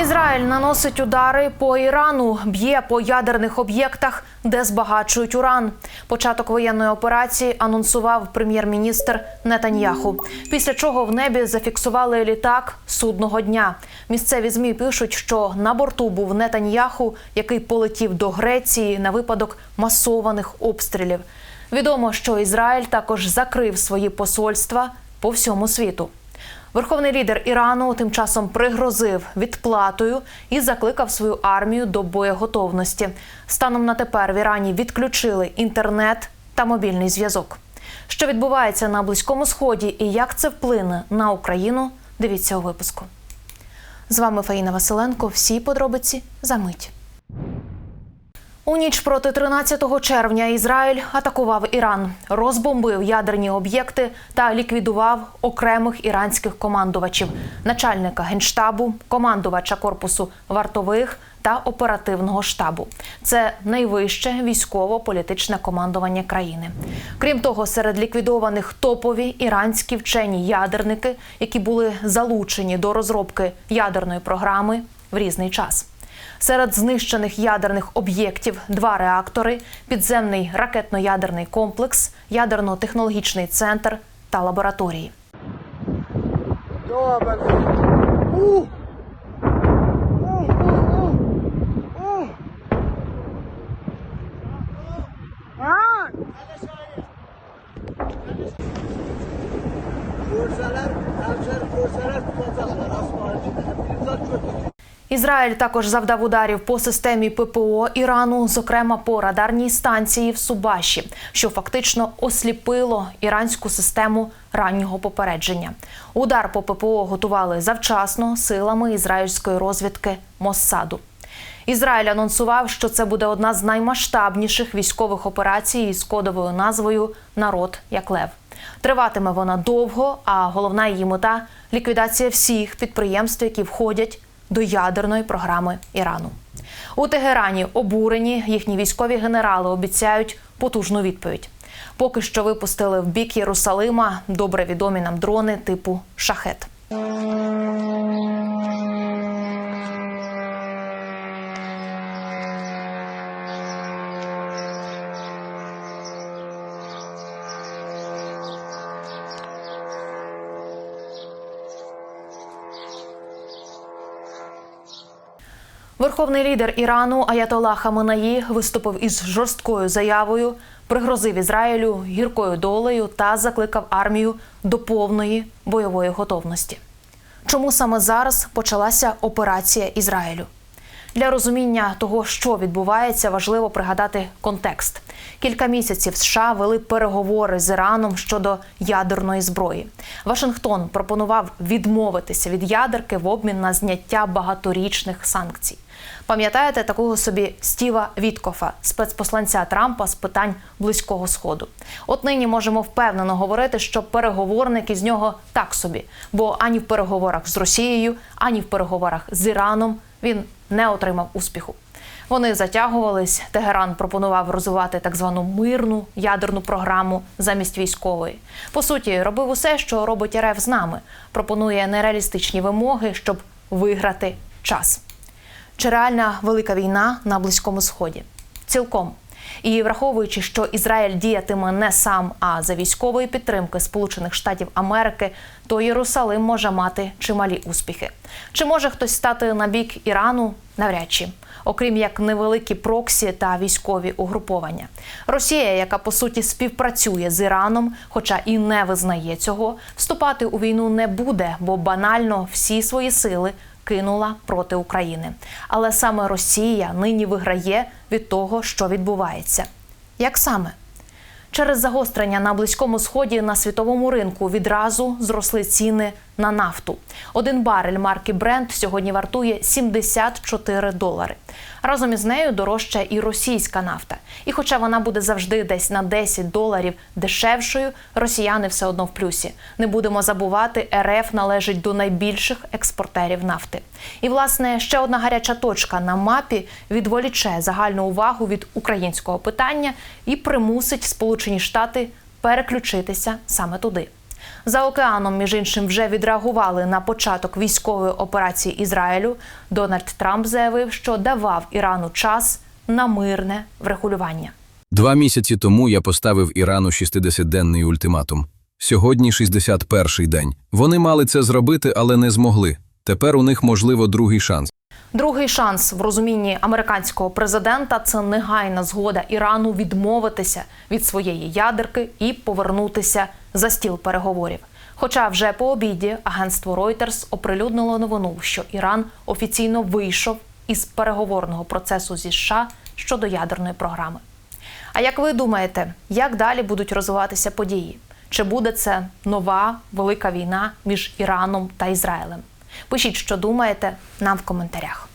Ізраїль наносить удари по Ірану, б'є по ядерних об'єктах, де збагачують уран. Початок воєнної операції анонсував прем'єр-міністр Нетаньяху. Після чого в небі зафіксували літак судного дня. Місцеві змі пишуть, що на борту був Нетаньяху, який полетів до Греції на випадок масованих обстрілів. Відомо, що Ізраїль також закрив свої посольства по всьому світу. Верховний лідер Ірану тим часом пригрозив відплатою і закликав свою армію до боєготовності. Станом на тепер в Ірані відключили інтернет та мобільний зв'язок. Що відбувається на близькому сході і як це вплине на Україну? Дивіться у випуску. З вами Фаїна Василенко. Всі подробиці за мить. У ніч проти 13 червня Ізраїль атакував Іран, розбомбив ядерні об'єкти та ліквідував окремих іранських командувачів, начальника генштабу, командувача корпусу вартових та оперативного штабу. Це найвище військово-політичне командування країни. Крім того, серед ліквідованих топові іранські вчені ядерники, які були залучені до розробки ядерної програми в різний час. Серед знищених ядерних об'єктів два реактори, підземний ракетно-ядерний комплекс, ядерно-технологічний центр та лабораторії. Добре. У! У! У! У! У! А! Kursalar, avcılar kursalar tutacaklar asfaltı. Bizler kötü. Ізраїль також завдав ударів по системі ППО Ірану, зокрема по радарній станції в Субаші, що фактично осліпило іранську систему раннього попередження. Удар по ППО готували завчасно силами ізраїльської розвідки Моссаду. Ізраїль анонсував, що це буде одна з наймасштабніших військових операцій із кодовою назвою Народ як лев. Триватиме вона довго, а головна її мета ліквідація всіх підприємств, які входять до ядерної програми Ірану. У Тегерані обурені їхні військові генерали обіцяють потужну відповідь. Поки що випустили в бік Єрусалима добре відомі нам дрони типу шахет. Верховний лідер Ірану Аятола Хаменаї виступив із жорсткою заявою, пригрозив Ізраїлю гіркою долею та закликав армію до повної бойової готовності. Чому саме зараз почалася операція Ізраїлю? Для розуміння того, що відбувається, важливо пригадати контекст. Кілька місяців США вели переговори з Іраном щодо ядерної зброї. Вашингтон пропонував відмовитися від ядерки в обмін на зняття багаторічних санкцій. Пам'ятаєте такого собі Стіва Віткофа, спецпосланця Трампа з питань близького сходу? От нині можемо впевнено говорити, що переговорник із нього так собі, бо ані в переговорах з Росією, ані в переговорах з Іраном він не отримав успіху. Вони затягувались. Тегеран пропонував розвивати так звану мирну ядерну програму замість військової. По суті, робив усе, що робить РФ з нами. Пропонує нереалістичні вимоги, щоб виграти час. Чи реальна велика війна на близькому сході? Цілком. І враховуючи, що Ізраїль діятиме не сам, а за військової підтримки Сполучених Штатів Америки, то Єрусалим може мати чималі успіхи. Чи може хтось стати на бік Ірану? Навряд чи. Окрім як невеликі проксі та військові угруповання. Росія, яка по суті співпрацює з Іраном, хоча і не визнає цього, вступати у війну не буде, бо банально всі свої сили кинула проти України. Але саме Росія нині виграє від того, що відбувається. Як саме? Через загострення на близькому сході на світовому ринку відразу зросли ціни на нафту. Один барель марки Brent сьогодні вартує 74 долари. Разом із нею дорожча і російська нафта. І хоча вона буде завжди десь на 10 доларів дешевшою, росіяни все одно в плюсі. Не будемо забувати, РФ належить до найбільших експортерів нафти. І власне ще одна гаряча точка на мапі відволіче загальну увагу від українського питання і примусить Сполучені Штати переключитися саме туди. За океаном, між іншим, вже відреагували на початок військової операції Ізраїлю. Дональд Трамп заявив, що давав Ірану час на мирне врегулювання. Два місяці тому я поставив Ірану 60-денний ультиматум. Сьогодні 61-й день. Вони мали це зробити, але не змогли. Тепер у них можливо другий шанс. Другий шанс в розумінні американського президента це негайна згода Ірану відмовитися від своєї ядерки і повернутися за стіл переговорів. Хоча вже по обіді агентство Reuters оприлюднило новину, що Іран офіційно вийшов із переговорного процесу зі США щодо ядерної програми. А як ви думаєте, як далі будуть розвиватися події? Чи буде це нова велика війна між Іраном та Ізраїлем? Пишіть, що думаєте, нам в коментарях.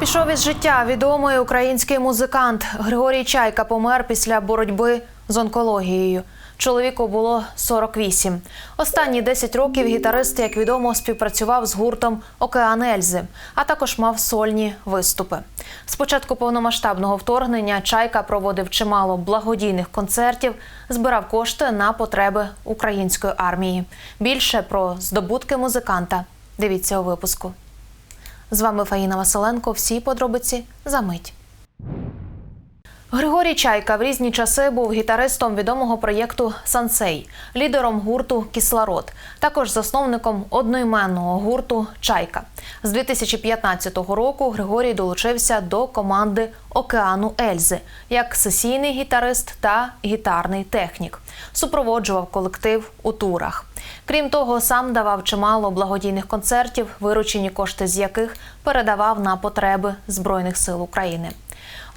Пішов із життя відомий український музикант Григорій Чайка помер після боротьби з онкологією. Чоловіку було 48. Останні 10 років гітарист, як відомо, співпрацював з гуртом Океан Ельзи, а також мав сольні виступи. З початку повномасштабного вторгнення Чайка проводив чимало благодійних концертів, збирав кошти на потреби української армії. Більше про здобутки музиканта дивіться у випуску. З вами Фаїна Василенко. Всі подробиці за мить. Григорій Чайка в різні часи був гітаристом відомого проєкту Сансей, лідером гурту Кислород, також засновником одноіменного гурту Чайка. З 2015 року Григорій долучився до команди Океану Ельзи як сесійний гітарист та гітарний технік. Супроводжував колектив у турах. Крім того, сам давав чимало благодійних концертів, виручені кошти з яких передавав на потреби Збройних сил України.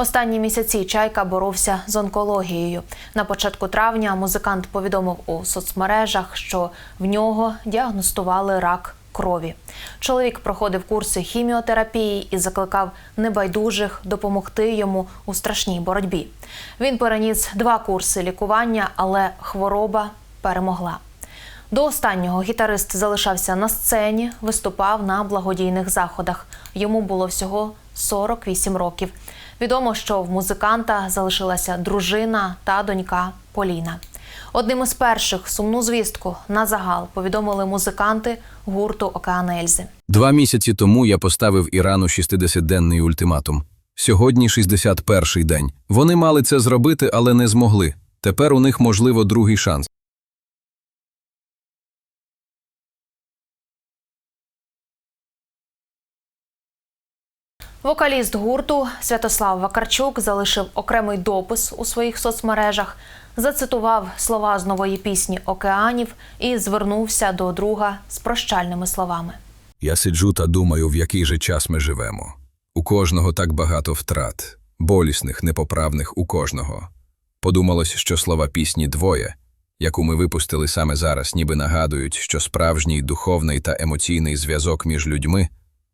Останні місяці Чайка боровся з онкологією. На початку травня музикант повідомив у соцмережах, що в нього діагностували рак крові. Чоловік проходив курси хіміотерапії і закликав небайдужих допомогти йому у страшній боротьбі. Він переніс два курси лікування, але хвороба перемогла. До останнього гітарист залишався на сцені, виступав на благодійних заходах. Йому було всього 48 років. Відомо, що в музиканта залишилася дружина та донька Поліна. Одним із перших сумну звістку на загал повідомили музиканти гурту Океан Ельзи. Два місяці тому я поставив Ірану 60-денний ультиматум. Сьогодні 61-й день. Вони мали це зробити, але не змогли. Тепер у них можливо другий шанс. Вокаліст гурту Святослав Вакарчук залишив окремий допис у своїх соцмережах, зацитував слова з нової пісні Океанів і звернувся до друга з прощальними словами. Я сиджу та думаю, в який же час ми живемо. У кожного так багато втрат, болісних, непоправних у кожного. Подумалось, що слова пісні двоє, яку ми випустили саме зараз, ніби нагадують, що справжній духовний та емоційний зв'язок між людьми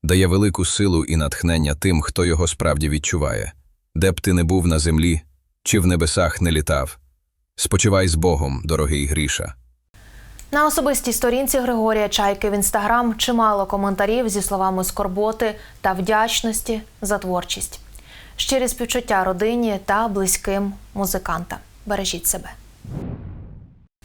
дає велику силу і натхнення тим, хто його справді відчуває. Де б ти не був на землі, чи в небесах не літав. Спочивай з Богом, дорогий Гріша. На особистій сторінці Григорія Чайки в інстаграм чимало коментарів зі словами скорботи та вдячності за творчість. Щирі співчуття родині та близьким музиканта. Бережіть себе.